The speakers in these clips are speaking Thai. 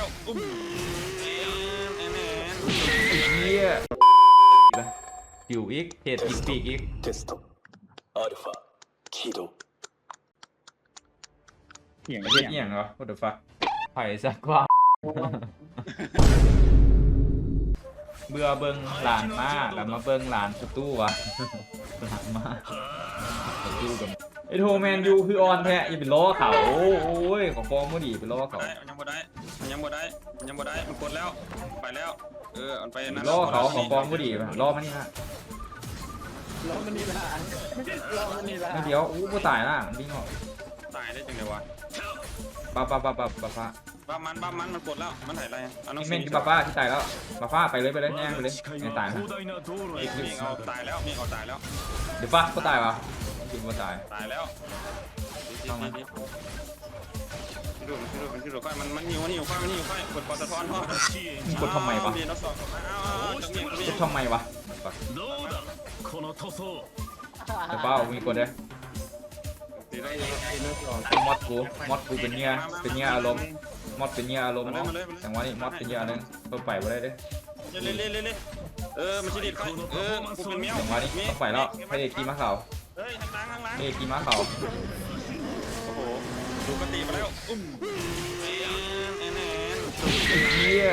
แล้วอุ้มแอนแอนแอน เฮียหิวอีกเทศอีกปีกอีก テストアルファ起動 เถียง ไอ้ เถี เฮ็ด ยง เอียงเหรอ what the fuck ไผ่สักกว่า เบื่อเบิ่งหลานมากแล้วมาเบิ่งหลานสตู้วะ หลานมากสตู้กับ ไอ้โทแมนยูคือออนแท้อย่าไปล้อเขาโอ้ยของฟองบ่ดีไปล้อเขาได้มันยังบ่ได้มันยังบ่ได้มันยังบ่ได้มันกดแล้วไปแล้วเออมันไปนั่นล้อเขาของฟองบ่ดีป่ะล้อมันนี่ฮะรอมันนี่ละรอมันนี่ละไม่เดี๋ยวอู้บ่ตายล่ะมันวิ่งออกตายได้จังไดวะป้าป้าป้าป้าป้าป้าบ้ามันบ้ามันมันกดแล้วมันถ่ายอะไรเอาน้องนี่แม่นคือป้าป้าที่ตายแล้วป้าป้าไปเลยไปเลยแย่งไปเลยไม่ตายนะมีมีเอาตายแล้วมีเอาตายแล้วเดี๋ยวป้าก็ตายวะ จริงว่าตาย ตายแล้วต้องไหมดูมันดูมันดูค่อยมันมันหิวมันหิวค่อยมันหิวค่อยกดปอสะท้อนพ่อกดทำไมวะดีน้องสองอ้าวจังเงี้ยจังกเงี้ดยทำไมวะเดี๋ยวป้าเอามีกดเลยดีได้มอดกูมอดกูเป็นเงี้ยเป็นเงี้ยอารมณ์มอดเป็นเงี้ยอารมณ์เนาะแต่ว่านี่มอดเป็นเงี้ยอารมณ์เพิ่มไปบ่ได้เด้เล่เล่เล่เล่เออมันชิดิดค่อยเออกูเป็นแมวแต่ว่านี่ต้องไปแล้วให้เด็กกีมาเขา เฮ้ยทางล้าเด็กกีมาเขาโอ้โหดูกติมาแล้ว อุ้มแอนแอนแอนเฮีย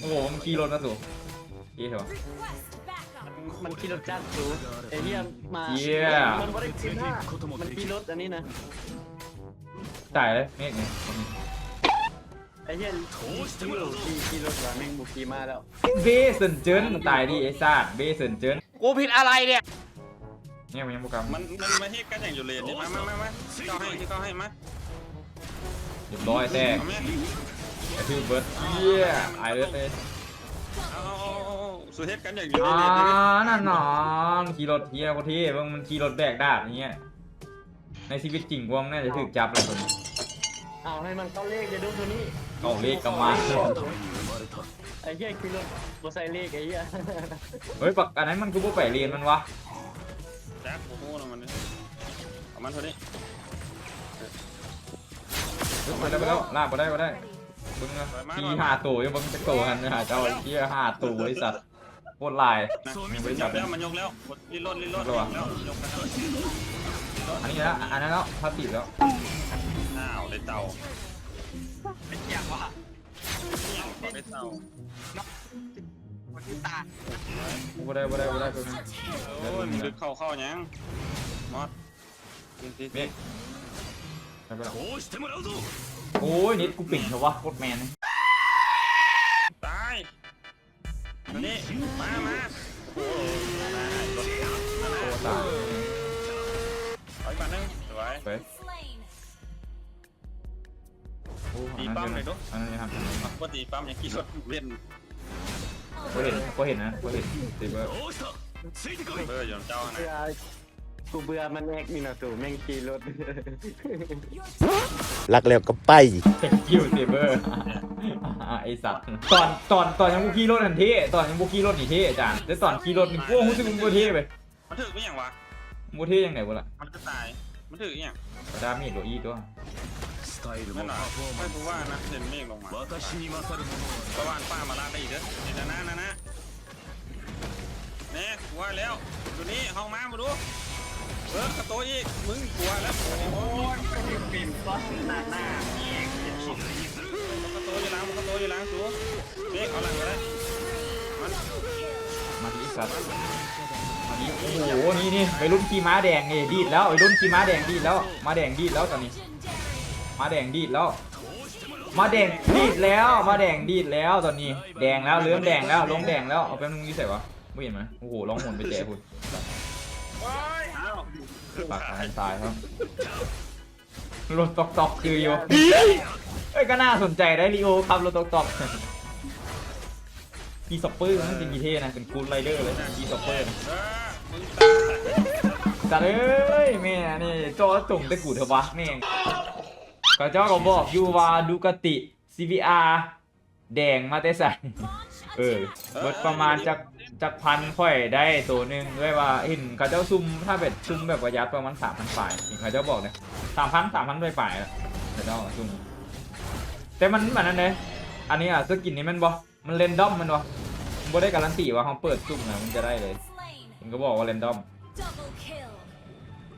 โอ้โหมันขี่รถมาสู่เฮียเถอะมันขี่รถจักรสูไอ้เหี้ยมาเหี้ย มันไม่ได้ขึ้นหน้ามันขี่รถอันนี้นะตายเลยเมฆไงไอ้เหี้ยขี่รถขี่ขี่รถว่าแม่งบุกขี่มาแล้วเบสเซนเจิ้นมันตายดิไอ้ซ่าเบสเซนเจิ้นกูผิดอะไรเนี่ย เนี่ยมันยังโปรแกรมมันมันมาเฮกกันอย่างอยู่เลยนี่มามามามาเข้าให้ที่เข้าให้มาเรียบร้อยแตกเอาแม่กระทืบเบิร์ดเฮียไอเลือดเลยเอาเอาเอาสุเฮกกันอย่างอยู่อ่าเลยนั่นหนอนขี่รถเฮียโคตรเท่เบิ่งมันขี่รถแบกดาบอย่างเงี้ยในชีวิตจริงกวางน่าจะถูกจับเลยคนนี้เอาให้มันเข้าเลขจะดูตัวนี้เอาเลขกำมา ไอ้เหี้ยขี่รถบ่ใส่เลขไอ้เหี้ย เฮ้ยปักอันนั้นมันกูบ่ไปเรียนมันวะ แจ็คโอ้โหมันเอามันเท่านี้เฮ้ยไปแล้วไปแล้วลากไปได้ไปได้มึงอะขี่ห้าตัวยังมึงจะโตกันนะเจ้าไอ้เหี้ยห้าตัวบริษัทโคตรลายนะมันยกแล้วมันยกแล้วลิ้นล้นลิ้นล้นแล้วยกกันแล้วอันนี้แล้วอันนั้นแล้วพาสีแล้วอ้าวได้เต่าเป็นอย่างวะได้เต่า กูบ่ได้บ่ได้บ่ได้ตัวนึงโอ้ยมันดึกเข้าเข้ายังมอดเมฆไปไปแล้วโอ้ยนิดกูปิ่งเถอะวะโคตรแมนเลยตายนี่มามาโอ้โหโอ้ตายถอยมาหนึ่งสวยไปตีปั๊มเลยยวดูนะอันนั้นจะทำยังไงวะว่าตีปั๊มย่างกี่รถเล่น ก็เห็นก็เห็นนะก็เห็นตีเบอร์เบอร์อย่างเจ้านะเบื่อกูเบื่อมันแอกนี่นะตู่แม่งขี่รถ รักแล้วก็ไปคิวเซเบอร์ไอสัตว์ตอนตอนตอนยังบุกี้รถทันเท่ตอนยังบุกี้รถนี่เท่อาจารย์แต่ตอนขี่รถนี่กูรู้สึกมึงบ่เท่ไปมันถือไม่อย่างวะบ่เท่ยังไงวะล่ะมันจะตาย มันถืออย่างกระดามีดโดอีตัว นั่นหน่อยไม่รู้ว่านะเห็นเมฆลงมาประวานป้ามาลาได้อีกเด้อนี่นะนะนะนะเนี่ยกลัวแล้วดูนี่ห้องม้ามาดูเออกระโตอีกมึงกลัวแล้วโอ้ยปิ่มก้อนหน้าหน้าเมันกระโตอยู่หล้างมันกระโตอยู่หล้างสูเมฆเอาหลังไปเลยมันมาที่สัตว์มานี้โอ้โหนี่นี่ไปรุ่นขี่ม้าแดงนี่ดีดแล้วไอรุ่นขี่ม้าแดงดีดแล้วมาแดงดีดแล้วตอนนี้ มาแดงดีดแล้ว มาแดงดีดแล้ว มาแดงดีดแล้วตอนนี้ แดงแล้วเริ่มแดงแล้วลงแดงแล้วเอาแป๊บนึงนี่ใส่วะไม่เห็นไหมโอ้โหร้องหมุนไปแจกคุณปากทางซ้ายครับรถตอกตอกคืออยู่เอ้ยก็น่าสนใจได้ลีโอครับรถตอกตอกกีสเปอร์มันเป็นกีเท่นะเป็นกูดไรเดอร์เลยกีสเปอร์เออมึงตายจัดเอ้ยแม่นี่จอจุ่มต่กูเถอะวะแม่ง ก็เจ้าก็บอกอยู่ว่าดูกติ CVR แดงมาแต่ใส่เออเบิดประมาณจากจากพันค่อยได้ตัวหนึ่งด้วยว่าเห็นเขาเจ้าซุ่มถ้าเป็นซุ่มแบบประหยัดประมาณสามพันฝ่ายเห็นเขาเจ้าบอกเลยสามพันสามพันไปฝ่ายแล้วเขาเจ้าซุ่มแต่มันแบบนั้นเลยอันนี้อะสกินนี้มันบอมันเรนดอมมันบอมันบ่ได้การันตีว่าเขาเปิดซุ่มนะมันจะได้เลยมันก็บอกว่าเรนดอม Double kill.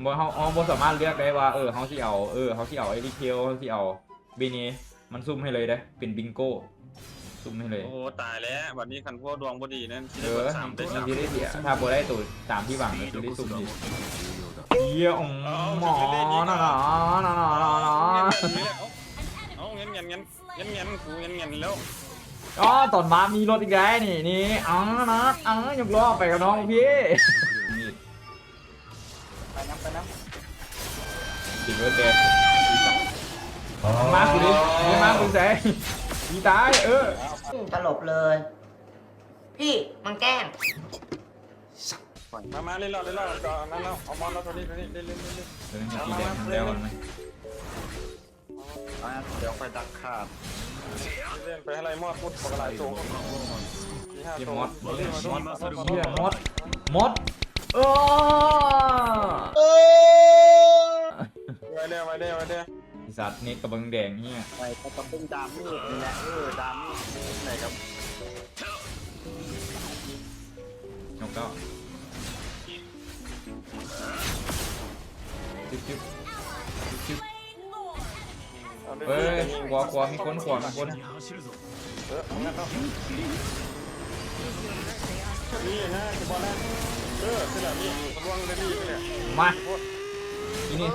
บ่เขาเขาบ่สามารถเลือกได้ว่าเออเขาสิเอาเออเขาสิเอาไอริเทลเขาสิเอาบีนี้มันซุ่มให้เลยได้อเป็นบิงโก้ซุ่มให้เลยโอ้โหตายแล้ววันนี้คันพวกดวงบ่ดีนั่นสิเอได้อเบิดสามได้มันสามจะได้เสียถ้าบ่ได้ตัวตามที่หวังก็จะได้ซุ่มดีเยี่ยองหมอน่ะเนาะน่ะเนาะน่ะเนาะเอาเงี้ยเงี้ยเงี้ยเงี้ยเงี้ยกูเงี้ยเงี้ยแล้วอ๋อตอนมามีรถอีกแล้วนี่นี่อ๋อนะอ๋อยกล้อไปกับน้องพี่ นี่ไปน้ำไปน้จริงเลยเจ๊มากูดินี่มากูแสมีตายเออตลบเลย พี่มันแกล้งมามาเล่นรอดเล่นรอดก่อนนั่นแล้วเอามอนแล้วตัวนี้ตัวนี้เล่นเล่นเล่นเล่นเดี๋ยวสีแดงทำแล้วกันไหมำอะเดี๋ยวไปดักขาดเล่นไปให้ไรมอดพุทธปกติตัวที่ห้าเยี่ยตัวมดเล่นมามตัวดเยี่ยมดมดเออ ไว้เด้อไว้เด้อไว้เด้อสัตว์นี่กระเบิงแดงเนี่ยไปก็ต้องเป็นดามมีดนี่แหละเออดามมีดไหนครับนกก็จิ๊บจิ๊บจิ๊บ Slain Lord. เฮ้ยขวาขวามีคนขวามีคนเอองั้นเอา นี่นะจะบอลแล้วเออคือแบบนี้มันวางได้ดีเนี่ยมาอีนี่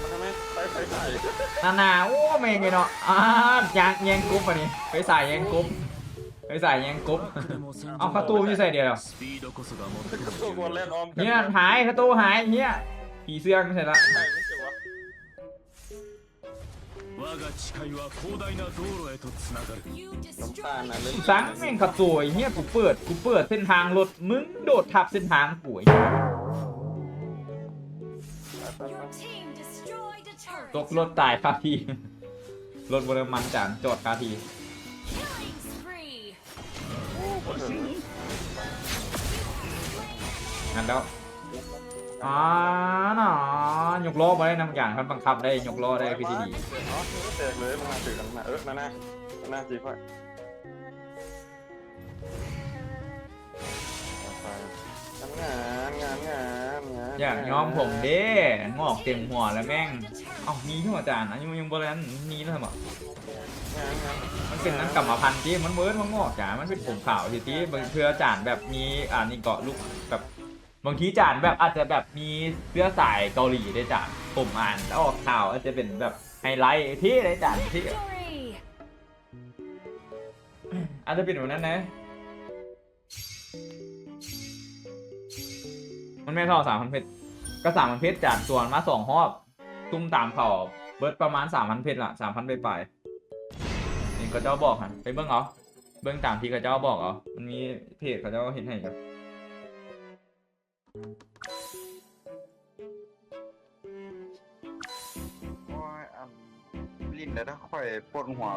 มาทำไมไปไปใส่นานาโอ้แม่งไงเนาะอ่าอยางแยงกรุ๊ปอะนี่ไปใส่แยงกรุ๊ปไปใส่แยงกรุ๊ปเอาประตูไม่ใส่เดียวเหรอตัวบอลเล่นออมเนี่ยหายประตูหายเนี่ยผีเสื้อไม่ใช่ละ ใช่ไม่เกี่ยววะ You destroyed ตาน่ะเล่นสังแม่งขับตัวไอ้เฮียกูเปิดกูเปิดเส้นทางรถมึงโดดทับเส้นทางกูไอ้ your team destroyed a turret. ตกรถตายคาที รถบริมันจานจอดคาที Killing spree. งั้นแล้ว อ่าน่ะยกล้อมาได้นำอย่างคันบังคับได้ยกล้อได้คือที่ดีเนาะแตกเลยมันมาถึงกันนะเออนั่นนะน่าจีค่อยงานงานงานงานอยากยอมผมเด้งอกเต็มหัวแล้วแม่งเอ้ามีที่หัวจานนะยังยังบริเวณนี้แล้วเหรองานงานมันเป็นนั่นกลับมาพันธุ์ที่มันเวิร์ดมันงอกจานมันเป็นผมขาวทีที่บางเพื่อจานแบบมีอ่านี่เกาะลูกแบบ บางทีจานแบบอาจจะแบบมีเสื้อสายเกาหลีได้จานผมอ่านแล้วออกข่าวอาจจะเป็นแบบไฮไลท์ที่ได้จานที่อาจจะเป็นแบบนั้นนะ มันไม่เท่าสามพันเพชรก็สามพันเพชรจากส่วนมาสองหอบตุ้มตามเขาเบิร์ดประมาณสามพันเพชรละสามพันไปไปนี่เขาเจ้าบอกฮะไปเบิ้งเอาเบิ้งตามที่เขาเจ้าบอกเอามันมีเพจเขาเจ้าเห็นให้ครับ โอ้ย อัน ลิ้นแล้วถ้าค่อยปวดหัว